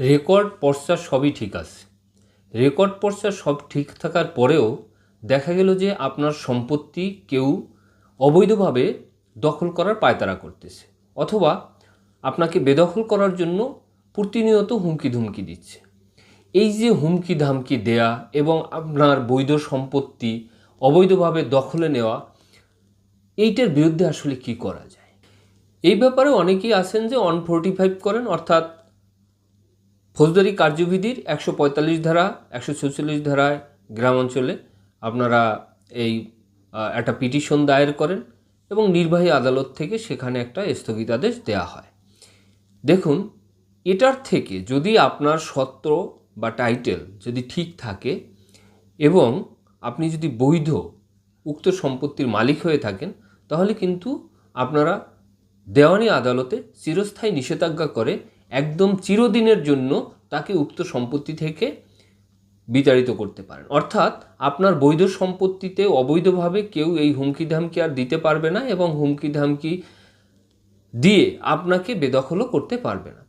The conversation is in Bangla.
রেকর্ড পর্চা সবই ঠিক আছে। রেকর্ড পর্চা সব ঠিক থাকার পরেও দেখা গেল যে আপনার সম্পত্তি কেউ অবৈধভাবে দখল করার পায়তারা করতেছে অথবা আপনাকে বেদখল করার জন্য প্রতিনিয়ত হুমকি ধুমকি দিচ্ছে। এই যে হুমকি ধামকি দেয়া এবং আপনার বৈধ সম্পত্তি অবৈধভাবে দখলে নেওয়া, এইটার বিরুদ্ধে আসলে কি করা যায়? এই ব্যাপারে অনেকেই আছেন যে ওয়ান ফোরটি ফাইভ করেন, অর্থাৎ ফৌজদারি কার্যবিধির একশো পঁয়তাল্লিশ ধারা, একশো ধারায় গ্রাম অঞ্চলে আপনারা এই একটা পিটিশন দায়ের করেন এবং নির্বাহী আদালত থেকে সেখানে একটা স্থগিতাদেশ দেওয়া হয়। দেখুন, এটার থেকে যদি আপনার সত্র বা টাইটেল যদি ঠিক থাকে এবং আপনি যদি বৈধ উক্ত সম্পত্তির মালিক হয়ে থাকেন, তাহলে কিন্তু আপনারা দেওয়ানি আদালতে চিরস্থায়ী নিষেধাজ্ঞা করে একদম চিরদিনের জন্য তাকে উক্ত সম্পত্তি থেকে বিতাড়িত করতে পারেন। অর্থাৎ আপনার বৈধ সম্পত্তিতে অবৈধভাবে কেউ এই হুমকি ধামকি আর দিতে পারবে না এবং হুমকি ধামকি দিয়ে আপনাকে বেদখলও করতে পারবে না।